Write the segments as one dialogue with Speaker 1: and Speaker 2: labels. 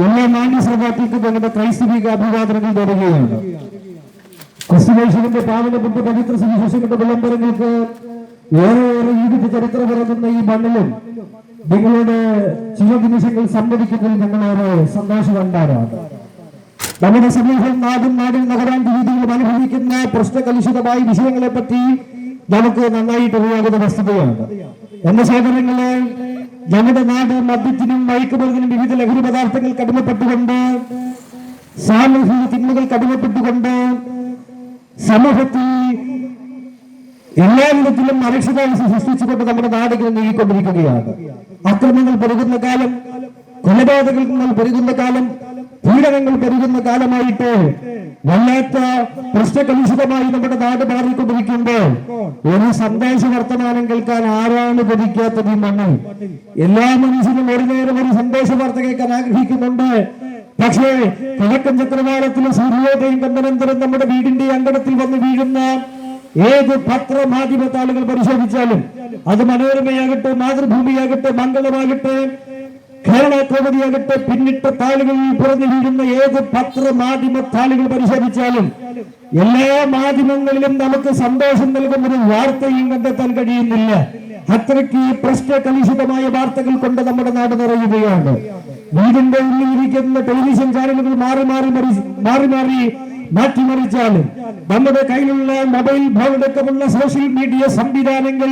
Speaker 1: എല്ലാ മാന്യസഭാട്ടിക്കും തങ്ങളുടെ ക്രൈസ്തവിക അഭിവാദനങ്ങൾ നേടുകയാണ് ക്രിസ്തുവേശുവിന്റെ പാവനപ്പെട്ട പവിത്ര സുവിശേഷങ്ങളുടെ വിളംബരങ്ങൾക്ക് ഏറെയേറെ ജീവിത ചരിത്രം പിറങ്ങുന്ന ഈ മണ്ണിലും നിങ്ങളുടെ ചില നിമിഷങ്ങൾ സംവദിക്കുന്നതിൽ ഞങ്ങളേറെ സന്തോഷമുണ്ടാറാണ് നമ്മുടെ സമൂഹം നാടും നാടും നഗരാന്തി രീതികളും അനുഭവിക്കുന്ന പ്രശ്നകലുഷിതമായ വിഷയങ്ങളെ പറ്റി നമുക്ക് നന്നായിട്ട് അറിയാവുന്ന വസ്തുതയാണ്. എന്റെ സഹോദരങ്ങളെ നമ്മുടെ നാട് മദ്യത്തിനും മയക്കുമരുന്നിനും വിവിധ ലഹരി പദാർത്ഥങ്ങൾ അടിമപ്പെട്ടുകൊണ്ട് സാമൂഹിക തിന്മകൾ അടിമപ്പെട്ടുകൊണ്ട് സമൂഹത്തിൽ എല്ലാ വിധത്തിലും അരക്ഷിതാവസ്ഥ സൃഷ്ടിച്ചുകൊണ്ട് നമ്മുടെ നാടുകൾ നീങ്ങിക്കൊണ്ടിരിക്കുകയാണ്. അക്രമങ്ങൾ പെരുകുന്ന കാലം കൊലപാതകങ്ങൾ പെരുകുന്ന കാലം പീഡനങ്ങൾ പെരുകുന്ന കാലമായിട്ട് വല്ലാത്ത പ്രശ്നകലുഷിതമായി നമ്മുടെ നാട് മാറിക്കൊണ്ടിരിക്കുമ്പോൾ ഒരു സന്ദേശ വർത്തമാനം കേൾക്കാൻ ആരാണ് കൊതിക്കാത്തത് ഈ മണ്ണിൽ? എല്ലാ മനുഷ്യനും ഒരു നേരം ഒരു സന്ദേശ വാർത്ത കേൾക്കാൻ ആഗ്രഹിക്കുന്നുണ്ട്. പക്ഷേ കിഴക്കൻ ചക്രവാളത്തിലെ സൂര്യോദയം കണ്ടനന്തരം നമ്മുടെ വീടിന്റെ അങ്കണത്തിൽ വന്ന് വീഴുന്ന ഏത് പത്രമാധ്യമത്താളുകൾ പരിശോധിച്ചാലും അത് മനോരമയാകട്ടെ മാതൃഭൂമിയാകട്ടെ മംഗളമാകട്ടെ കേരള കോടതിയാകട്ടെ പിന്നിട്ട താളുകളിൽ പുറഞ്ഞു വീഴുന്ന പത്ര മാധ്യമ താളുകൾ പരിശോധിച്ചാലും എല്ലാ മാധ്യമങ്ങളിലും നമുക്ക് സന്തോഷം നൽകുന്ന ഒരു വാർത്തയും കണ്ടെത്താൻ കഴിയുന്നില്ല. അത്രയ്ക്ക് പ്രശ്നകലുഷിതമായ വാർത്തകൾ കൊണ്ട് നമ്മുടെ നാട് നിറയുകയാണ്. വീടിന്റെ ഉള്ളിൽ ഇരിക്കുന്ന ടെലിവിഷൻ ചാനലുകൾ മാറി മാറി മറി- മാറി മാറി മാറ്റിമറിച്ചാലും നമ്മുടെ കയ്യിലുള്ള മൊബൈൽ ഫോണടക്കമുള്ള സോഷ്യൽ മീഡിയ സംവിധാനങ്ങൾ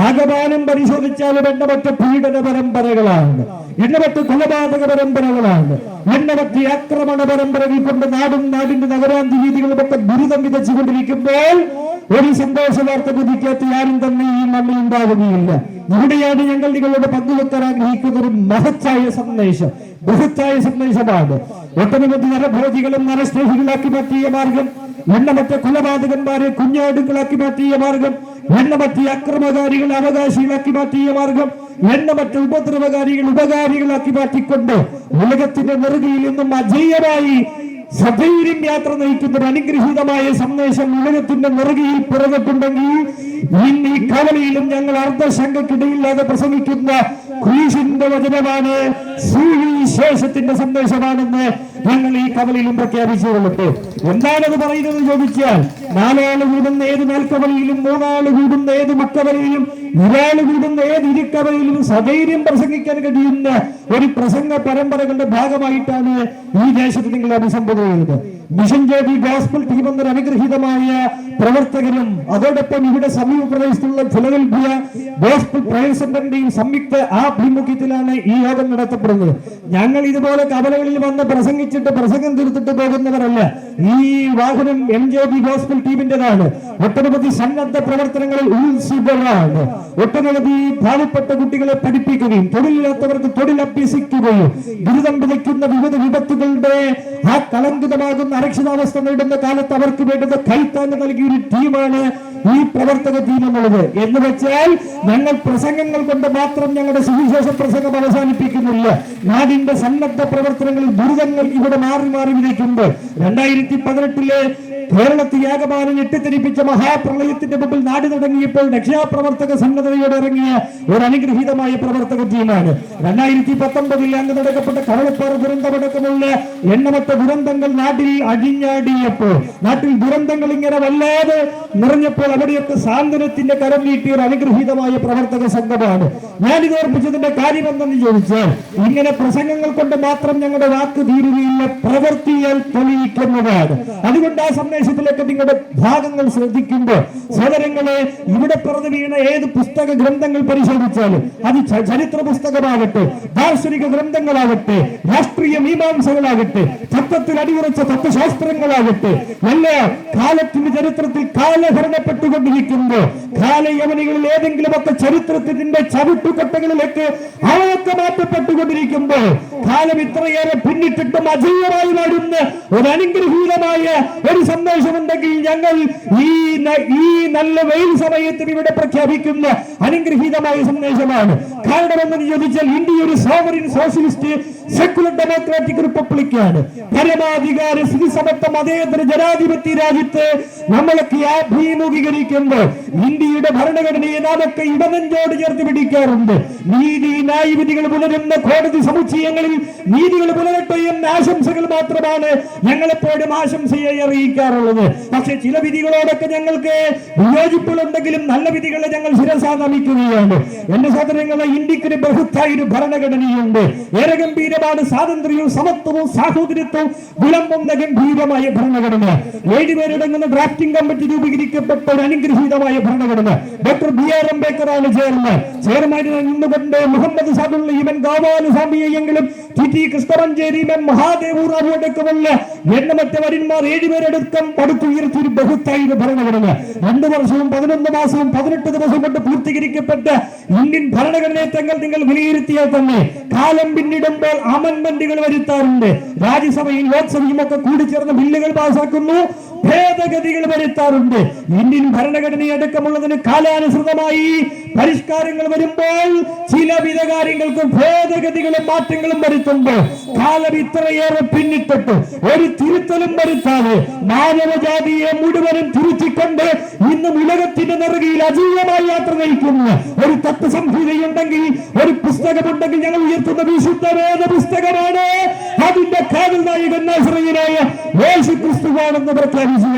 Speaker 1: ആകമാനം പരിശോധിച്ചാലും എണ്ണമറ്റ പീഡന പരമ്പരകളാണ് എണ്ണമറ്റ കൊലപാതക പരമ്പരകളാണ്. എണ്ണമറ്റ ആക്രമണ പരമ്പരകൾ കൊണ്ട് നാടും നാടിന്റെ നഗരാന്തി രീതികളുമൊക്കെ ദുരിതം വിതച്ചുകൊണ്ടിരിക്കുമ്പോൾ ഒരു സന്തോഷ വാർത്ത കുതിക്കാത്ത ആരും തന്നെ ഈ മണ്ണിൽ ഉണ്ടാവുകയില്ല. ഇവിടെയാണ് ഞങ്ങൾ നിങ്ങളോട് പങ്കുവെക്കാൻ ആഗ്രഹിക്കുന്ന ഒരു മഹത്തായ സന്ദേശം. ബൃഹത്തായ സന്ദേശമാണ്. ഒട്ടനവധി നരഭോജികളും നരസ്നേഹികളാക്കി മാറ്റിയ മാർഗം എണ്ണമറ്റ കൊലപാതകന്മാരെ കുഞ്ഞാടുകളാക്കി മാറ്റിയ മാർഗം എണ്ണമറ്റി അക്രമകാരികളെ അവകാശികളാക്കി മാറ്റിയ മാർഗം എണ്ണമറ്റ ഉപദ്രവകാരികൾ ഉപകാരികളാക്കി മാറ്റിക്കൊണ്ട് ഉലകത്തിന്റെ നെറുകയിൽ നിന്നും അജയ്യമായി സധൈര്യം യാത്ര നയിക്കുന്ന ഒരു അനുഗ്രഹീതമായ സന്ദേശം ഉലകത്തിന്റെ നെറുകയിൽ പിറന്നിട്ടുണ്ടെങ്കിൽ ഇന്ന് ഈ കവലയിലും ഞങ്ങൾ അർദ്ധശങ്കക്കിടയില്ലാതെ പ്രസംഗിക്കുന്ന ക്രീഷിന്റെ വചനമാണ് സന്ദേശമാണെന്ന് ഞങ്ങൾ ഈ കവലയിലും പ്രഖ്യാപിച്ചുകൊള്ളട്ടെ എന്താണത് പറയുന്നത് ചോദിച്ചാൽ നാലാൾ കൂടുന്ന ഏത് മേൽക്കവലയിലും മൂന്നാൾ കൂടുന്ന ഏത് മക്കവലയിലും ഒരാൾ കൂടുന്ന ഏത് ഇരുക്കവലയിലും സധൈര്യം പ്രസംഗിക്കാൻ കഴിയുന്ന ഒരു പ്രസംഗ പരമ്പരകളുടെ ഭാഗമായിട്ടാണ് ഈ ദേശത്ത് നിങ്ങൾ അഭിസംബോധന ചെയ്യുന്നത്. മിഷൻ ജ്യോതി ഗോസ്പിൾ ടീം അനുഗ്രഹീതമായ പ്രവർത്തകരും അതോടൊപ്പം ഇവിടെ സമീപ പ്രദേശത്തുള്ള ഫിലദൽഫിയ ഗോസ്പിൾ പ്രയർ സെന്ററിന്റെയും സംയുക്ത ആഭിമുഖ്യത്തിലാണ് ഈ യോഗം നടത്തപ്പെടുന്നത്. ഞങ്ങൾ ഇതുപോലെ കവലകളിൽ വന്ന് പ്രസംഗിച്ചിട്ട് പ്രസംഗം തീർത്തിട്ട് പോകുന്നവരല്ല. ഈ വാഹനം എം ജെ ബി ഗോസ്പിൾ ടീമിന്റേതാണ് ഒട്ടനവധി സന്നദ്ധ പ്രവർത്തനങ്ങളിൽ ഉത്സുകരാണ്. ഒട്ടനവധി പാവപ്പെട്ട കുട്ടികളെ പഠിപ്പിക്കുകയും തൊഴിലില്ലാത്തവർക്ക് തൊഴിൽ അഭ്യസിക്കുകയും ദുരിതം വിതയ്ക്കുന്ന വിവിധ വിപത്തുകളുടെ ആ കളങ്കിതമാകുന്ന അരക്ഷിതാവസ്ഥ നേടുന്ന കാലത്ത് അവർക്ക് വേണ്ടുന്ന കൈത്താങ്ങ് നൽകിയ ഒരു ടീമാണ് ഈ പ്രവർത്തക ടീം എന്നുള്ളത് എന്ന് വെച്ചാൽ ഞങ്ങൾ പ്രസംഗങ്ങൾ കൊണ്ട് മാത്രം ഞങ്ങളുടെ സുവിശേഷ പ്രസംഗം അവസാനിപ്പിക്കുന്നില്ല. നാടിന്റെ സന്നദ്ധ പ്രവർത്തനങ്ങളിൽ ദുരിതങ്ങൾ ഇവിടെ മാറി മാറി വിധിക്കുന്നുണ്ട് രണ്ടായിരത്തി പതിനെട്ടിലെ കേരളത്തിൽ ഏകമാനം ഞെട്ടിത്തെരിപ്പിച്ച മഹാപ്രളയത്തിന്റെ മുമ്പിൽ നാട് തുടങ്ങിയപ്പോൾ രക്ഷാപ്രവർത്തക സംഘടനയോടെ ഇറങ്ങിയ ഒരു അനുഗ്രഹീതമായ പ്രവർത്തക ടീമാണ്. രണ്ടായിരത്തി പത്തൊമ്പതിൽ അന്ന് നടക്കപ്പെട്ട കവളപ്പാറ ദുരന്തമടക്കമുള്ള എണ്ണമറ്റ ദുരന്തങ്ങൾ നാട്ടിൽ അഴിഞ്ഞാടിയപ്പോൾ നാട്ടിൽ ദുരന്തങ്ങൾ ഇങ്ങനെ വല്ലാതെ നിറഞ്ഞപ്പോൾ അവിടെയൊക്കെ സാന്ത്വനത്തിന്റെ കരം നീട്ടിയ ഒരു അനുഗ്രഹീതമായ പ്രവർത്തക സംഘമാണ്. ഞാനിത് ഓർപ്പിച്ചതിന്റെ കാര്യം എന്തെന്ന് ചോദിച്ചാൽ ഇങ്ങനെ പ്രസംഗങ്ങൾ കൊണ്ട് മാത്രം ഞങ്ങളുടെ വാക്ക് തീരുകയില്ല പ്രവർത്തിയാൽ തെളിയിക്കുന്നതാണ്. അതുകൊണ്ട് ആ സന്ദേശത്തിലേക്ക് നിങ്ങളുടെ ഭാഗങ്ങൾ ശ്രദ്ധിക്കുമ്പോൾ സഹോദരങ്ങളെ ഇവിടെ പറഞ്ഞു വീണ ഏത് പുസ്തക ഗ്രന്ഥങ്ങൾ പരിശോധിച്ചാലും അത് ചരിത്ര പുസ്തകമാകട്ടെ ദാർശനിക ഗ്രന്ഥങ്ങളാകട്ടെ രാഷ്ട്രീയ മീമാംസകളാകട്ടെ തത്വത്തിൽ അടിയുറച്ച തത്വശാസ്ത്രങ്ങളാകട്ടെ നല്ല കാലത്തിന്റെ ചരിത്രത്തിൽ കാലഭരണപ്പെട്ടുകൊണ്ടിരിക്കുമ്പോൾ കാലയവനികളിൽ ഏതെങ്കിലുമൊക്കെ ചരിത്രത്തിന്റെ ചവിട്ടുകൊട്ടകളിലേക്ക് അവയൊക്കെ മാറ്റപ്പെട്ടുകൊണ്ടിരിക്കുമ്പോൾ കാലം ഇത്രയേറെ പിന്നിട്ടിട്ടും അജയ്യമായി വരുന്ന ഒരു അനുഗ്രഹീതമായ ഒരു സന്ദേശമുണ്ടെങ്കിൽ ഞങ്ങൾ ഈ ഈ നല്ല വെയിൽ സമയത്തിൽ ഇവിടെ പ്രഖ്യാപിക്കുന്ന അനുഗ്രഹീതമായ സന്ദേശമാണ്. കാരണമെന്ന് ചോദിച്ചാൽ ഇന്ത്യ ഒരു സോവറിൻ സോഷ്യലിസ്റ്റ് സെക്കുലർ ഡെമോക്രാറ്റിക് റിപ്പബ്ലിക്കാണ് പരമാധികാര സ്ഥിതിസമത്വ മതേതര ജനാധിപത്യ രാജ്യത്ത് നമ്മളൊക്കെ അഭിമുഖീകരിക്കുമ്പോൾ ഇന്ത്യയുടെ ഭരണഘടനയെ നാമൊക്കെ ഇടനെഞ്ചോട് ചേർത്ത് പിടിക്കാറുണ്ട്. നീതി ന്യായവിധികൾ പുലരുന്ന കോടതി സമുച്ചയങ്ങളിൽ നീതികൾ പുലരട്ടെ എന്ന ആശംസകൾ മാത്രമാണ് ഞങ്ങളെപ്പോഴും ആശംസയെ അറിയിക്കാറുള്ളത്. പക്ഷെ ചില വിധികളോടൊക്കെ ഞങ്ങൾക്ക് വിയോജിപ്പുകളുണ്ടെങ്കിലും നല്ല വിധികളെ ഞങ്ങൾ ശിരസാ നമിക്കുകയാണ് എന്റെ സഹോദരങ്ങളെ ഇന്ത്യയ്ക്ക് ഒരു ബൃഹത്തായ ഒരു ഭരണഘടനയുണ്ട്. ഏറെ ഗംഭീരമാണ് സ്വാതന്ത്ര്യവും സമത്വവും സാഹോദര്യത്വവും വിളമ്പുന്ന ഗംഭീരമായ ഭരണഘടന. ഏഴുപേരടങ്ങുന്ന ഡ്രാഫ്റ്റിംഗ് കമ്മിറ്റി രൂപീകരിക്കപ്പെട്ട ഒരു അനുഗ്രഹീതമായ ഭരണഘടന. ഡോക്ടർ ബി ആർ അംബേദ്കർ ആണ് ചെയർമാൻ ചെയർമാനിൽ നിന്നുകൊണ്ട് മുഹമ്മദ് സാദുള്ള ഇവൻ ഗോപാലസ്വാമിയെങ്കിലും T T Krishnamachari M Mahadev Rao അടക്കമുള്ള എണ്ണമറ്റ വരന്മാർ ഏഴുപേരടക്കം പടുത്തുയർത്തി ഒരു ബഹുത്തായ ഭരണഘടന. രണ്ടു വർഷവും പതിനൊന്ന് മാസവും പതിനെട്ട് ദിവസം കൊണ്ട് പൂർത്തീകരിക്കപ്പെട്ട ഇന്ത്യൻ ഭരണഘടനയെ തങ്ങൾ നിങ്ങൾ വിലയിരുത്തിയാൽ തന്നെ കാലം പിന്നിടുമ്പോൾ അമൻമെന്റുകൾ വരുത്താറുണ്ട്. രാജ്യസഭയിൽ ലോക്സഭയും ഒക്കെ കൂടിച്ചേർന്ന് ബില്ലുകൾ പാസാക്കുന്നു ഭേദഗതികൾ വരുത്താറുണ്ട്. ഇന്ത്യൻ ഭരണഘടനയടക്കമുള്ളതിന് കാലാനുസൃതമായി പരിഷ്കാരങ്ങൾ വരുമ്പോൾ ചില വിധ കാര്യങ്ങൾക്ക് ഭേദഗതികളും മാറ്റങ്ങളും വരുത്തുമ്പോൾ കാലം ഇത്രയേറെ പിന്നിട്ടിട്ട് ഒരു തിരുത്തലും വരുത്താതെ മാനവജാതിയെ മുഴുവനും തിരുത്തിക്കൊണ്ട് ഇന്ന് ഉലകത്തിന്റെ നിറകയിൽ അജീവമായി യാത്ര നയിക്കുന്ന ഒരു തത്വസംഹിതയുണ്ടെങ്കിൽ ഒരു പുസ്തകമുണ്ടെങ്കിൽ ഞങ്ങൾ ഉയർത്തുന്ന വിശുദ്ധ വേദ പുസ്തകമാണ് അതിന്റെ കാതൽ നായകൻ നാസറീയനായ യേശു ക്രിസ്തുവാണെന്ന് പ്രഖ്യാപിച്ചു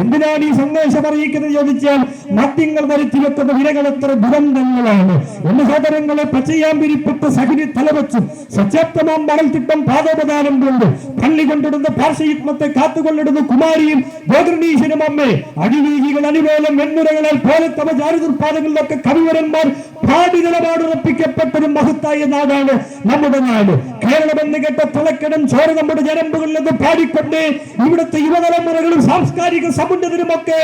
Speaker 1: എന്തിനാണ് ഈ സന്ദേശം അറിയിക്കുന്നത്? ചോദിച്ചാൽ മദ്യങ്ങൾ വരുത്തി വെക്കുന്ന വിലകൾ എത്ര ദുരന്തങ്ങളാണ് എന്റെ സഹോദരങ്ങളെ പച്ചയാമ്പിരിപ്പെട്ട് സഹിതി തലവച്ചും സച്ചാപ്തമാം മണൽത്തിട്ടം പാദോപദാനം കൊണ്ട് പള്ളി കൊണ്ടിടുന്ന പാർശ്വയുഗ്മത്തെ കാത്തുകൊണ്ടിടുന്ന കുമാരിയും ഗോകർണീശനും അമ്മേ അടിവീഹികൾ അനുപോലം വെണ്ണുരകളാൽ തമ ചാരിതുർപ്പാദങ്ങളിലൊക്കെ കവിവരന്മാർ പാടി നിലപാടുറപ്പിക്കപ്പെട്ട ഒരു മഹത്തായ നാടാണ് നമ്മുടെ നാട്. കേരളം എന്ന് കേട്ട തിളക്കണം ചോര നമ്മുടെ ജനമ്പുകളിൽ നിന്ന് പാടിക്കൊണ്ട് ഇവിടുത്തെ യുവതലമുറകളും സാംസ്കാരിക സമുന്നതരുമൊക്കെ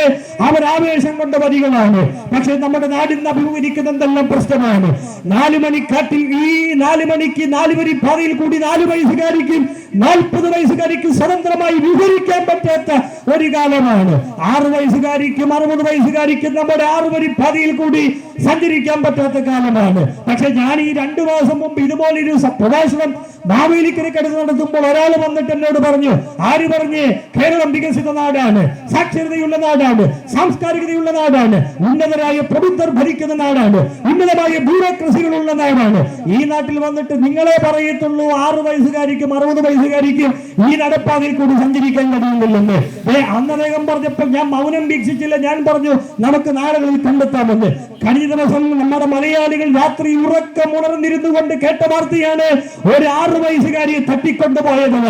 Speaker 1: അവർ ആവേശം കൊണ്ട വരികളാണ്. പക്ഷെ നമ്മുടെ നാടിന്ന് അഭിമുഖീകരിക്കുന്ന എന്തെല്ലാം പ്രശ്നമാണ്? നാലു മണിക്കാട്ടിൽ ഈ നാലു മണിക്ക് നാല് പാതയിൽ കൂടി നാലു വയസ്സുകാരിക്കും നാൽപ്പത് വയസ്സുകാരിക്കും സ്വതന്ത്രമായി വിവരിക്കാൻ പറ്റാത്ത ഒരു കാലമാണ്. ആറു വയസ്സുകാരിക്കും അറുപത് വയസ്സുകാരിക്കും നമ്മുടെ ആറ് വരി പതിയിൽ കൂടി സഞ്ചരിക്കാൻ പറ്റാത്ത കാലമാണ്. പക്ഷെ ഞാൻ ഈ രണ്ടു മാസം മുമ്പ് ഇതുപോലൊരു പ്രഭാഷണം മാവേലിക്കരക്കടുത്ത് നടത്തുമ്പോൾ ഒരാൾ വന്നിട്ട് എന്നോട് പറഞ്ഞു ആര് പറഞ്ഞ്? കേരളം വികസിത നാടാണ് സാക്ഷരതയുള്ള നാടാണ് സാംസ്കാരികതയുള്ള നാടാണ് ഉന്നതരായ പ്രബുദ്ധർ ഭരിക്കുന്ന നാടാണ് ഉന്നതമായ ബ്യൂറോക്രസികളുള്ള നാടാണ്. ഈ നാട്ടിൽ വന്നിട്ട് നിങ്ങളെ പറയത്തുള്ളൂ ആറ് വയസ്സുകാരിക്കും അറുപത് വയസ്സുകാരിക്കും ഈ നടപ്പാതയിൽ കൂടി സഞ്ചരിക്കാൻ കഴിയുന്നില്ലെന്ന്. ഏ അന്നദ്ദേഹം പറഞ്ഞപ്പോൾ ഞാൻ മൗനം വീക്ഷിച്ചില്ല. ഞാൻ പറഞ്ഞു നമുക്ക് നാടുകളിൽ കണ്ടെത്താമെന്ന്. കഴിഞ്ഞ ദിവസം നമ്മുടെ മലയാളികൾ രാത്രി ഉറക്കം ഉണർന്നിരുന്നു കൊണ്ട് കേട്ട വാർത്തയാണ് ഒരു ആറു വയസ്സുകാരിയെ തട്ടിക്കൊണ്ടുപോയത്.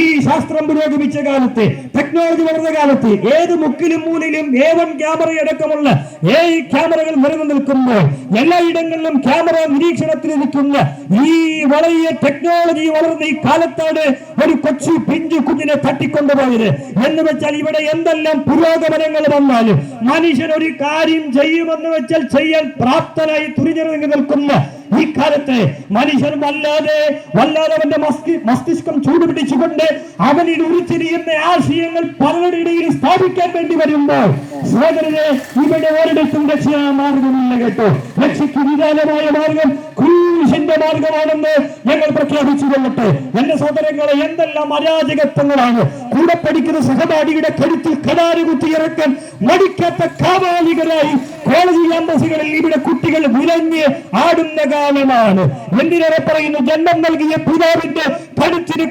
Speaker 1: ഈ ശാസ്ത്രം പുരോഗമിച്ച കാലത്ത് ടെക്നോളജി വളർന്ന കാലത്ത് ഏത് മുക്കിലും മൂലയിലും വൺ ക്യാമറ അടക്കമുള്ള ഏ ക്യാമറകൾ നിറഞ്ഞു നിൽക്കുമ്പോൾ എല്ലായിടങ്ങളിലും ക്യാമറ നിരീക്ഷണത്തിൽ നിൽക്കുന്ന ഈ വലിയ ടെക്നോളജി വളർന്ന ഈ കാലത്താണ് ഒരു കൊച്ചു പിഞ്ചു കുഞ്ഞിനെ തട്ടിക്കൊണ്ടുപോയത്. എന്ന് വെച്ചാൽ ഇവിടെ എന്തെല്ലാം പുരോഗമനങ്ങൾ വന്നാലും മനുഷ്യൻ ഒരു കാര്യം ചെയ്യുമെന്ന് വെച്ചാൽ ചെയ്യാൻ പ്രാപ്തനായി തുരിഞ്ഞിറങ്ങി നിൽക്കുന്ന ഈ കാലത്ത് മനുഷ്യൻ വല്ലാതെ വല്ലാതെ അവന്റെ മസ്തിഷ്കം ചൂടുപിടിച്ചുകൊണ്ട് അവനിൽ ഉരുത്തിരിയുന്ന ആശയങ്ങൾ പലരുടെ ഇടയിൽ സ്ഥാപിക്കാൻ വേണ്ടി വരുമ്പോൾ സഹോദരനെ ഇവിടെ ഒരിടത്തും രക്ഷാ മാർഗമില്ല കേട്ടോ. രക്ഷയ്ക്ക് വിശാലമായ മാർഗം ക്രൂശിന്റെ മാർഗമാണെന്ന് ഞങ്ങൾ പ്രഖ്യാപിച്ചു കൊള്ളട്ടെ എന്റെ സഹോദരങ്ങളെ എന്തെല്ലാം അരാജകത്വങ്ങളാണ്. കൂടെ പഠിക്കുന്ന സഹപാഠിയുടെ കരുത്തിൽ കടാരി കുത്തിയിറക്കാൻ മടിക്കാത്ത കാവാലികരായി കോളേജ് ക്യാമ്പസുകളിൽ ഇവിടെ കുട്ടികൾ വിലഞ്ഞ് ആടുന്ന കാലമാണ്. എന്തിനേറെ പറയുന്നു? ജന്മം നൽകിയ പിതാവിന്റെ കഴുത്തിന്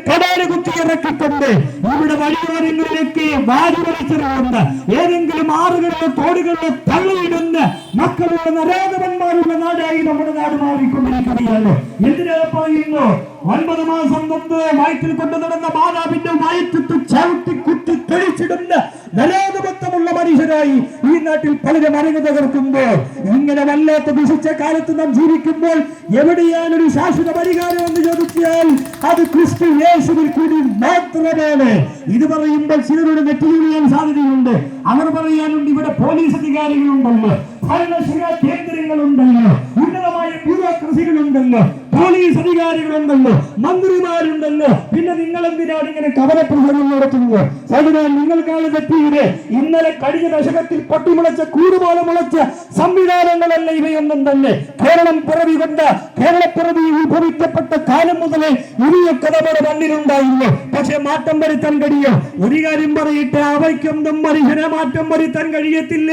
Speaker 1: കുത്തി ഇറക്കിക്കൊണ്ട് ഇവിടെ വഴിയോരങ്ങളിലേക്ക് വാരിവലിച്ചിറങ്ങുന്ന ഏതെങ്കിലും ആറുകളിലോ തോടുകളിലോ തള്ളിയിടുന്ന മക്കളുള്ള നരാധവന്മാരുള്ള നാടായി നമ്മുടെ നാട് മാറിക്കൊണ്ടിരിക്കുകയാണ്. എന്തിനേറെ പറയുന്നു? ഒൻപത് മാസം മുമ്പ് വയറ്റിൽ കൊണ്ടു നടന്ന മാതാവിന്റെ വയറ്റിട്ട് ചവിട്ടി കുത്തി തെളിച്ചിടുന്ന നരാധപത്വമുള്ള മനുഷ്യരായി ഈ നാട്ടിൽ പലരും അരങ്ങു തകർക്കുമ്പോൾ ഇങ്ങനെ വല്ലാത്ത ദുഷിച്ച കാലത്ത് നാം ജീവിക്കുമ്പോൾ എവിടെയാണ് ഒരു ശാശ്വത പരിഹാരം എന്ന് ചോദിച്ചാൽ അത് ക്രിസ്തു യേശുവിൽ കൂടി മാത്രമാണ്. ഇത് പറയുമ്പോൾ ചിലരുടെ നെറ്റിലിയാൻ സാധ്യതയുണ്ട്. അവർ പറയാനുണ്ട് ഇവിടെ പോലീസ് അധികാരികളുണ്ടല്ലോ ഭരണശില കേന്ദ്രങ്ങളുണ്ടല്ലോ ഉന്നതമായ ബ്യൂറോക്രസികളുണ്ടല്ലോ. പോലീസ് അധികാരികളുണ്ടല്ലോ മന്ത്രിമാരുണ്ടല്ലോ. പിന്നെ നിങ്ങൾ എന്തിനാണ് ഇങ്ങനെ കവലപ്രസംഗം നടത്തുന്നത് അതിനാൽ നിങ്ങൾക്കാണ് തെറ്റിയത് ഇന്നലെ കഴിഞ്ഞ ദശകത്തിൽ പൊട്ടിമുളച്ച കൂടുപോലെ മുളച്ച സംവിധാനങ്ങളല്ല ഇവയൊന്നും തന്നെ. കേരളം പിറവി കൊണ്ട് കേരളപ്പിറവി ഉത്ഭവിക്കപ്പെട്ട കാലം മുതലേ ഇനിയൊക്കെ നമ്മുടെ മണ്ണിലുണ്ടായിരുന്നു പക്ഷെ മാറ്റം വരുത്താൻ കഴിയോ? ഒരു കാര്യം പറയട്ടെ അവയ്ക്കൊന്നും മനുഷ്യനെ മാറ്റം വരുത്താൻ കഴിയത്തില്ല?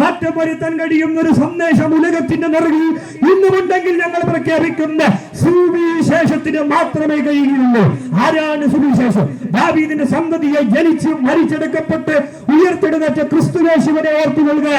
Speaker 1: മാറ്റം വരുത്താൻ കഴിയുന്ന ഒരു സന്ദേശം ഉലകത്തിന്റെ നിറകിൽ ഇന്നുമുണ്ടെങ്കിൽ ഞങ്ങൾ പ്രഖ്യാപിക്കുന്ന സുവിശേഷത്തിന് മാത്രമേ കഴിയുകയുള്ളൂ. ആരാണ് സുവിശേഷം? ദാവീദിന്റെ സന്തതിയെ ജനിച്ച് മരിച്ചെടുക്കപ്പെട്ട് ഉയർത്തെടുന്നേറ്റ ക്രിസ്തുവേശുവിനെ ഓർത്തു കൊള്ളുക.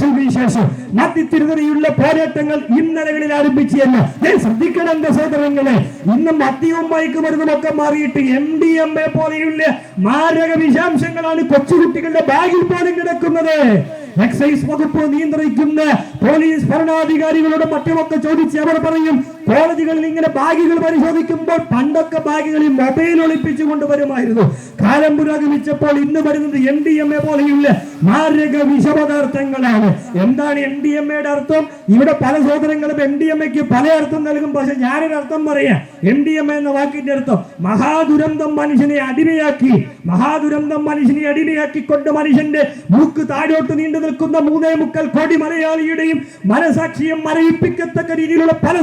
Speaker 1: സുവിശേഷം. മത്തിരുതിരിയുള്ള പോരാട്ടങ്ങൾ ഇന്നലകളിൽ ആരംഭിച്ചല്ല ഞാൻ ശ്രദ്ധിക്കണം എന്റെ സഹോദരങ്ങളെ. ഇന്ന് മദ്യവും മയക്കുമരുന്നും ഒക്കെ മാറിയിട്ട് എം ഡി എം എ പോലെയുള്ള മാരക വിഷാംശങ്ങളാണ് കൊച്ചുകുട്ടികളുടെ ബാഗിൽ പോലും കിടക്കുന്നത്. എക്സൈസ് വകുപ്പ് നിയന്ത്രിക്കുന്ന പോലീസ് ഭരണാധികാരികളോട് മറ്റുമൊക്കെ ചോദിച്ച് അവർ പറയും കോളേജുകളിൽ ഇങ്ങനെ ബാഗുകൾ പരിശോധിക്കുമ്പോൾ പണ്ടൊക്കെ ബാഗുകളിൽ മൊബൈൽ ഒളിപ്പിച്ചു കൊണ്ടുവരുമായിരുന്നു കാലം പുരോഗമിച്ചപ്പോൾ ഇന്ന് വരുന്നത് എം ഡി എം എ പോലെയുള്ള മാരക വിഷപദാർത്ഥങ്ങളാണ്. എന്താണ് എം ഡി എം എയുടെ അർത്ഥം? ഇവിടെ പല സഹോദരങ്ങളും എം ഡി എം എക്ക് പല അർത്ഥം നൽകും. പക്ഷെ ഞാനൊരു അർത്ഥം പറയാം. എം ഡി എം എ എന്ന വാക്കിന്റെ അർത്ഥം മഹാദുരന്തം മനുഷ്യനെ അടിമയാക്കി. മഹാദുരന്തം മനുഷ്യനെ അടിമയാക്കിക്കൊണ്ട് മനുഷ്യന്റെ മൂക്ക് താഴോട്ട് നീണ്ടു നിൽക്കുന്ന മൂന്നേ മുക്കൽ കോടി മലയാളിയുടെയും മനസാക്ഷിയെ മരയിപ്പിക്കത്തക്ക രീതിയിലുള്ള പല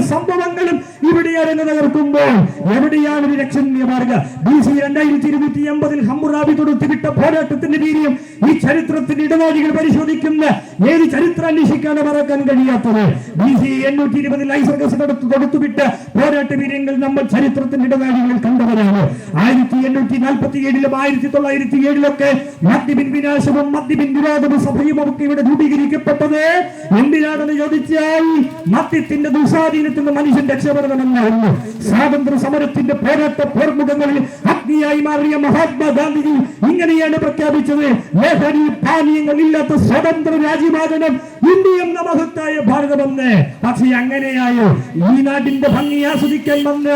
Speaker 1: സംഭവങ്ങളും ഇവിടെ അരങ്ങ് തകർക്കുമ്പോൾ. എവിടെയാണ് ഒരു ലക്ഷണ്യ മാർഗ? ബി സി രണ്ടായിരത്തി ഇരുന്നൂറ്റി എൺപതിൽ ഹമ്മുറാബി തൊടുത്തുവിട്ട പോരാട്ടത്തിന്റെ വീര്യം ഈ ചരിത്രത്തിന്റെ ഇടനാഴികൾ പരിശോധിക്കുന്ന ഏത് ചരിത്രം അന്വേഷിക്കാതെ മറക്കാൻ കഴിയാത്തത്? ബി സി എണ്ണൂറ്റി ഇരുപതിൽ ഐസർഗസ് തൊടുത്തു തൊടുത്തുവിട്ട പോരാട്ട വീര്യങ്ങൾ നമ്മൾ ചരിത്രത്തിന്റെ ഇടനാഴികളിൽ കണ്ടവരാണ്. ആയിരത്തി എണ്ണൂറ്റി നാൽപ്പത്തി ഏഴിലും ആയിരത്തി തൊള്ളായിരത്തി ഏഴിലൊക്കെ മദ്യപിൻ വിനാശവും മദ്യപിൻ വിരോധവും സഭയും ഒക്കെ ഇവിടെ രൂപീകരിക്കപ്പെട്ടത്. എന്തിനാണെന്ന് ചോദിച്ചാൽ മദ്യത്തിന്റെ ദുസ്വാധീനത്തിൽ നിന്ന് മനുഷ്യൻ രക്ഷപ്പെടണമെന്നായിരുന്നു സ്വാതന്ത്ര്യ സമരത്തിന്റെ പോരാട്ട പോർമുഖങ്ങളിൽ അഗ്നിയായി മാറിയ മഹാത്മാഗാന്ധിജി ഇങ്ങനെയാണ് പ്രഖ്യാപിച്ചത്. ലഹരി പാനീയങ്ങൾ ഇല്ലാത്ത സ്വതന്ത്ര രാജ്യമാകണം ഇന്ത്യ എന്ന മഹത്തായ ഭാരതമെന്ന്. പക്ഷേ അങ്ങനെയായോ? ഈ നാടിന്റെ ഭംഗി ആസ്വദിക്കാൻ വന്ന.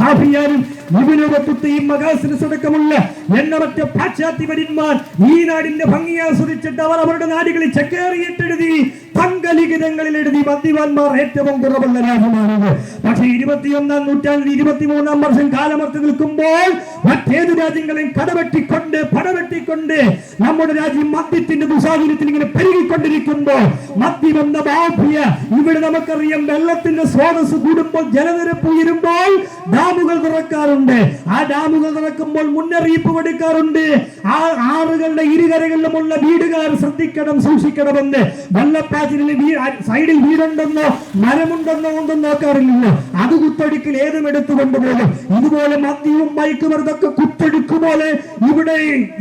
Speaker 1: ഹാഫിയാനും ഇബിനുബത്തുത്തയും മകാസിനസ് അടക്കമുള്ള ഈ നാടിന്റെ ഭംഗി ആസ്വദിച്ചിട്ട് അവർ അവരുടെ നാടുകളിൽ ചെക്കേറിയിട്ടെഴുതി. തങ്കലിഖിതങ്ങളിൽ എഴുതി മദ്യവാന്മാർ ഏറ്റവും കുറവുള്ള രാജ്യമാണിത്. പക്ഷെ ഇരുപത്തിയൊന്നാം നൂറ്റാണ്ടിൽ ഇരുപത്തിമൂന്നാം വർഷം കാലമർത്തി നിൽക്കുമ്പോൾ മറ്റേത് രാജ്യങ്ങളെയും കടവെട്ടിക്കൊണ്ട് പടവെട്ടിക്കൊണ്ട് നമ്മുടെ രാജ്യം മദ്യത്തിന്റെ ദുസാധീനത്തിൽ ഇങ്ങനെ പെരുകിക്കൊണ്ടിരിക്കുമ്പോൾ മദ്യം എന്ന ഇവിടെ നമുക്കറിയാം വെള്ളത്തിന്റെ സ്രോതസ് കൂടുമ്പോൾ ജലനിരപ്പ് ഉയരുമ്പോൾ ഡാമുകൾ തുറക്കാറുണ്ട് ആ ഡാമുകൾ തുറക്കുമ്പോൾ മുന്നറിയിപ്പ് കൊടുക്കാറുണ്ട്. ആ ആറുകളുടെ ഇരുകരകളിലുമുള്ള വീടുകാർ ശ്രദ്ധിക്കണം സൂക്ഷിക്കണമെന്ന്. വെള്ളപ്പാച്ചിലിൽ ആ സൈഡിൽ വീടുണ്ടെന്നോ മരമുണ്ടെന്നോ ഒന്നും നോക്കാറില്ല അത് കുത്തൊഴുക്കിൽ ഏതും എടുത്തു കൊണ്ടുപോകും ഇതുപോലെ മദ്യവും മയക്കുമരുന്നൊക്കെ കുത്തൊഴുക്കുപോലെ ഇവിടെ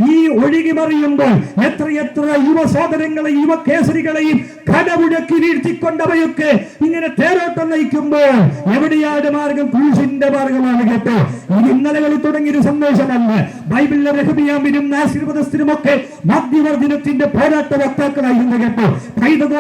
Speaker 1: ഈ ഒഴുകി മറിയുമ്പോൾ എത്രയെത്ര യുവ സോദരങ്ങളെ യുവ കേസരികളെയും കടമുഴക്കി വീഴ്ത്തിക്കൊണ്ടവയൊക്കെ ഇങ്ങനെ തേരോട്ടം നയിക്കുമ്പോൾ എവിടെയാണ് മാർഗം? ക്രൂശിന്റെ മാർഗമാണ് കേട്ടോ. ഇത് ഇന്നലകളിൽ തുടങ്ങിയൊരു സന്ദേശമല്ല. ബൈബിളിലെ രഹബിയാമിനും നാസിർവദസ്ഥിനും ഒക്കെ മദ്യവർജനത്തിന്റെ പോരാട്ട വക്താക്കളായിരുന്നു കേട്ടോ.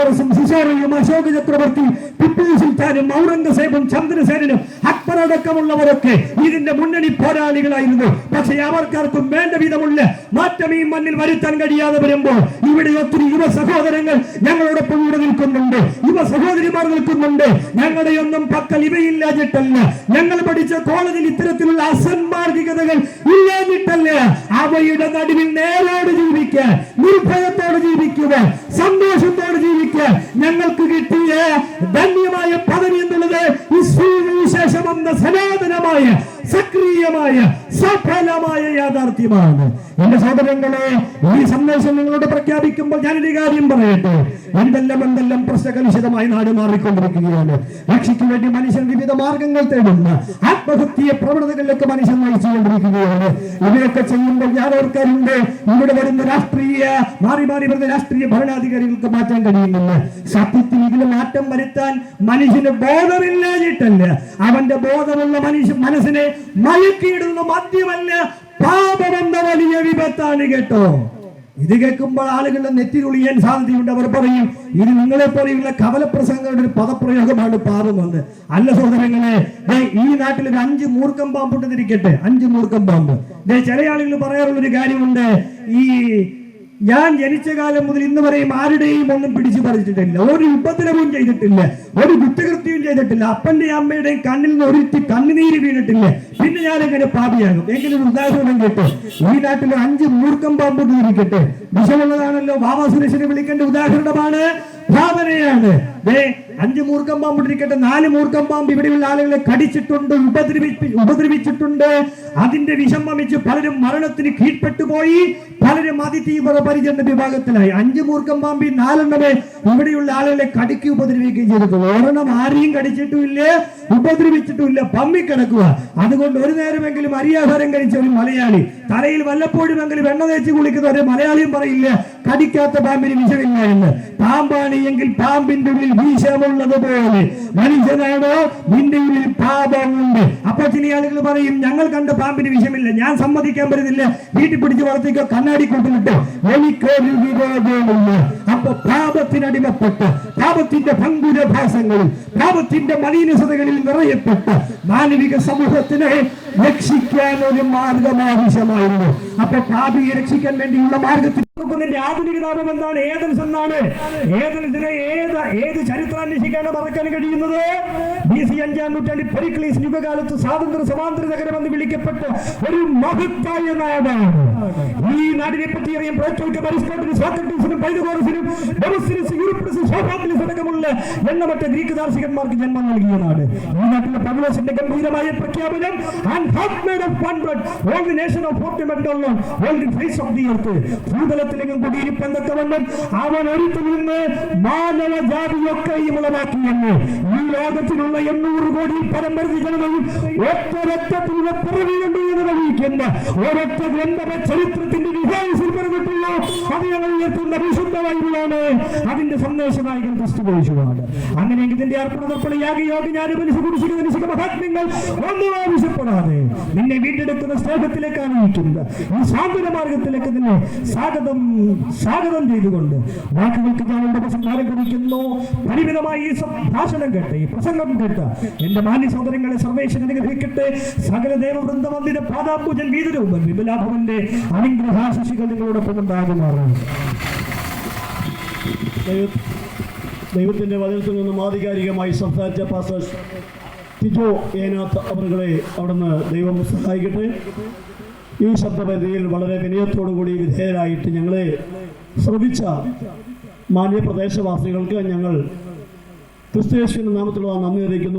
Speaker 1: പൈതഗോറസും സിസോറയും അശോക ചക്രവർത്തി ടിപ്പു സുൽത്താനും ഔറംഗസേബും ചന്ദ്രസേനനും അക്ബർ അടക്കമുള്ളവരൊക്കെ ഇതിന്റെ മുന്നണി പോരാളികളായിരുന്നു. പക്ഷേ അവർക്കാർക്കും വേണ്ട വിധമുള്ള മാറ്റം ഈ മണ്ണിൽ വരുത്താൻ കഴിയാതെ വരുമ്പോൾ ഇവിടെ ഒത്തിരി യുവ സഹോദരങ്ങൾ ഞങ്ങളോടൊപ്പം ഇവിടെ നിൽക്കുന്നുണ്ട്. യുവ സഹോദരിമാർ നിൽക്കുന്നുണ്ട്. ഞങ്ങളുടെ ഒന്നും പക്കൽ ഇവയില്ലാഞ്ഞിട്ടല്ല. ഞങ്ങൾ പഠിച്ച കോളേജിൽ ഇത്തരത്തിലുള്ള അസന്മാർഗികതകൾ ഇല്ലാഞ്ഞിട്ടല്ല. അവയുടെ നടുവിൽ നേരോട് ജീവിക്കാൻ നിർഭയത്തോടെ ജീവിക്കുക സന്തോഷത്തോടെ ജീവിക്കാൻ ഞങ്ങൾക്ക് കിട്ടിയ ധന്യമായ പദവി എന്നുള്ളത് എന്ന സനാതനമായ സക്രിയമായ സഫലമായ യാഥാർത്ഥ്യമാണ്. എന്റെ സഹോദരങ്ങളെ ഈ സന്ദേശം നിങ്ങളോട് പ്രഖ്യാപിക്കുമ്പോൾ ഞാനൊരു കാര്യം പറയട്ടെ. എന്തെല്ലാം എന്തെല്ലാം പ്രശ്നകലുഷിതമായി നാട് മാറിക്കൊണ്ടിരിക്കുകയാണ്. രക്ഷയ്ക്ക് വേണ്ടി മനുഷ്യൻ വിവിധ മാർഗങ്ങൾ തേടുന്ന ആത്മഹത്യ പ്രവണതകളിലേക്ക് മനുഷ്യൻ നയിച്ചുകൊണ്ടിരിക്കുകയാണ്. ഇവയൊക്കെ ചെയ്യുമ്പോൾ ഞാൻ ഓർക്കാറുണ്ട് ഇവിടെ വരുന്ന രാഷ്ട്രീയ മാറി മാറി വരുന്ന രാഷ്ട്രീയ ഭരണാധികാരികൾക്ക് മാറ്റാൻ കഴിയുന്നില്ല സത്യത്തിൽ ഇതിൽ മാറ്റം വരുത്താൻ മനുഷ്യന് ബോധമില്ലാഞ്ഞിട്ടല്ല. അവന്റെ ബോധമുള്ള മനുഷ്യ മനസ്സിനെ മയക്കിയിടുന്ന മദ്യമല്ല പാപമെന്ന വലിയ വിപത്താണ് കേട്ടോ. ഇത് കേൾക്കുമ്പോൾ ആളുകളുടെ നെറ്റിലൊളിയാൻ സാധ്യതയുണ്ട്. അവർ പറയും ഇത് നിങ്ങളെ പോലെയുള്ള കവലപ്രസംഗങ്ങളുടെ ഒരു പദപ്രയോഗമാണ് പാപമെന്ന്. അല്ല സഹോദരങ്ങളെ ഈ നാട്ടിൽ ഒരു അഞ്ച് മൂർക്കം പാമ്പുണ്ടെന്നിരിക്കട്ടെ അഞ്ച് മൂർക്കം പാമ്പ്. ചില ആളുകൾ പറയാറുള്ള ഒരു കാര്യമുണ്ട്. ഈ ഞാൻ ജനിച്ച കാലം മുതൽ ഇന്ന് വരെയും ആരുടെയും ഒന്നും പിടിച്ചു പറിച്ചിട്ടില്ല. ഒരു ഉപദ്രവവും ചെയ്തിട്ടില്ല. ഒരു കുറ്റകൃത്യവും ചെയ്തിട്ടില്ല. അപ്പന്റെയും അമ്മയുടെയും കണ്ണിൽ നിന്ന് ഒരുത്തി കണ്ണുനീര് വീണിട്ടില്ല. പിന്നെ ഞാൻ എങ്ങനെ പാപിയാകും. എങ്കിലും ഉദാഹരണം കേട്ടോ. ഈ നാട്ടിലെ അഞ്ച് മൂർക്കം പാമ്പ് തീരിക്കട്ടെ വിഷമുള്ളതാണല്ലോ ബാബാ സുരേഷിനെ വിളിക്കേണ്ട ഉദാഹരണമാണ്. ഭാവനയാണ് അഞ്ച് മൂർക്കം പാമ്പ് ഇരിക്കട്ടെ നാല് മൂർക്കം പാമ്പ് ഇവിടെയുള്ള ആളുകളെ കടിച്ചിട്ടുണ്ട് ഉപദ്രവിച്ചിട്ടുണ്ട്. അതിന്റെ വിഷം വമിച്ച് പലരും മരണത്തിന് കീഴ്പ്പെട്ടു പോയി പലരും അതിതീവ്ര പരിചരണ വിഭാഗത്തിലായി. അഞ്ചു മൂർക്കം പാമ്പി നാലെണ്ണമേ ഇവിടെയുള്ള ആളുകളെ കടുക്കി ഉപദ്രവിക്കുകയും ചെയ്തിട്ടുള്ളൂ ഒരെണ്ണം ആരെയും കടിച്ചിട്ടുമില്ല ഉപദ്രവിച്ചിട്ടുമില്ല. പമ്മി കിടക്കുക അതുകൊണ്ട് ഒരു നേരമെങ്കിലും അരിയാഹാരം കഴിച്ച ഒരു മലയാളി തലയിൽ വല്ലപ്പോഴുമെങ്കിലും എണ്ണ തേച്ച് കുളിക്കുന്ന ഒരു മലയാളിയും പറയില്ല കടിക്കാത്ത പാമ്പിന് വിഷമില്ല എന്ന്. പാമ്പാണ് എങ്കിൽ പാമ്പിന്റെ ഉള്ളിൽ വിഷമുള്ളത് പോലെ. മനുഷ്യനാണോ? നിന്റെ ഉള്ളിൽ പാപമുണ്ട്. അപ്പൊ ചില ആളുകൾ പറയും ഞങ്ങൾ കണ്ട പാമ്പിന് വിഷമില്ല. ഞാൻ സമ്മതിക്കാൻ പറ്റുന്നില്ല വീട്ടിൽ പിടിച്ച് വളർത്തിക്കോ കണ്ണാടി കൂട്ടിലിട്ടോ. എനിക്കൊരു വിവേകമില്ല അപ്പൊ പാപത്തിനടിമപ്പെട്ട് പാപത്തിന്റെ ഭംഗുരഭാസങ്ങളിൽ പാപത്തിന്റെ മലീനസതകളിൽ നിറയപ്പെട്ട് മാനവിക സമൂഹത്തിനെ രക്ഷിക്കാൻ ഒരു മാർഗം ആവശ്യമായിരുന്നു. അപ്പൊ പാപിയെ രക്ഷിക്കാൻ വേണ്ടിയുള്ള മാർഗത്തിൽ ആധുനിക നാമം എന്താണ്? ഏതൻസ് എന്നാണ്. ഏതൻസിനെ ഏത് ഏത് ചരിത്രം അന്വേഷിക്കാണ് മറക്കാൻ കഴിയുന്നത്? ബി സി അഞ്ചാം നൂറ്റാണ്ടിൽ പെരിക്ലീസ് യുഗകാലത്ത് സ്വാതന്ത്ര്യ സമാന്തര നഗരം എന്ന് വിളിക്കപ്പെട്ട ഒരു മഹത്തായ നാടാണ്. ഈ നാടിനെ പറ്റി അറിയാൻ പ്ലേറ്റോയ്ക്കും അരിസ്റ്റോട്ടിനും സോക്രട്ടീസിനും പൈതകോറസിനും ഡെമോസ്തീനസ് യൂറിപ്പിഡസും സോക്രാറ്റിസ് അടക്കമുള്ള എണ്ണമറ്റ ഗ്രീക്ക് ദാർശികന്മാർക്ക് ജന്മം നൽകിയ നാട്. ഈ നാട്ടിലെ പൗലോസിന്റെ ഗംഭീരമായ പ്രഖ്യാപനം and heart made of one blood all the nation of alone all the face of the earth. ഭൂതലത്തിലെങ്ങും കുടിയിരിപ്പെന്നൊക്കെ വണ്ണം അവൻ ഒരുത്തിൽ നിന്ന് മാനവ ജാതിയൊക്കെയും ഉളവാക്കിയെന്ന് ഈ ലോകത്തിലുള്ള എണ്ണൂറ് കോടി പരമ്പരതി ജനതയും ഒറ്റ രക്തത്തിലുള്ള പിറവിയുണ്ട് എന്ന് തെളിയിക്കുന്ന ഒരൊറ്റ ഗ്രന്ഥമ ചരിത്രത്തിന്റെ വിഭാഗത്തിൽ പറഞ്ഞിട്ടുള്ളൂ അത് ഞങ്ങൾ ഉയർത്തുന്ന വിശുദ്ധ അതിന്റെ സന്ദേശനായകൻ ക്രിസ്തു യേശുവാണ്. അങ്ങനെയെങ്കിൽ ഇതിന്റെ അർപ്പണ തർപ്പണ യാഗ യോഗ ഞാൻ മനുഷ്യ മഹാത്മ്യങ്ങൾ ഒന്നും ആവശ്യപ്പെടാതെ നിന്നെ വീണ്ടെടുക്കുന്ന സ്നേഹത്തിലേക്കാണ് നയിക്കുന്നത് ഈ സാന്ത്വന മാർഗത്തിലേക്ക് നിന്നെ സ്വാഗതം സ്വാഗതം ചെയ്തുകൊണ്ട് വാക്കുകൾക്ക് ഞാൻ എന്റെ പ്രസംഗം കുറിക്കുന്നു പരിമിതമായി ഈ ഭാഷണം കേട്ട് ഈ പ്രസംഗം കേട്ട് എന്റെ മാന്യ സഹോദരങ്ങളെ സർവേശ്വരൻ അനുഗ്രഹിക്കട്ടെ. സകല ദേവവൃന്ദമന്ദിര പാദാപൂജൻ വീതരൂപൻ വിപുലാഭവന്റെ അനുഗ്രഹാശികൾ നിങ്ങളോടൊപ്പം ഉണ്ടാകുമാറാണ്
Speaker 2: ദൈവത്തിന്റെ വചനത്തിൽ നിന്നും ആധികാരികമായി സംസാരിച്ച പാസ്റ്റർ ടിജോ ഏനാത്ത് അവരുകളെ അവിടുന്ന് ദൈവം സഹായിക്കട്ടെ. ഈ ശബ്ദപരിധിയിൽ വളരെ വിനയത്തോടുകൂടി വിധേയരായിട്ട് ഞങ്ങളെ ശ്രമിച്ച മാന്യപ്രദേശവാസികൾക്ക് ഞങ്ങൾ ക്രിസ്തയേശുവിന്റെ നാമത്തിലുള്ള നന്ദി അറിയിക്കുന്നു.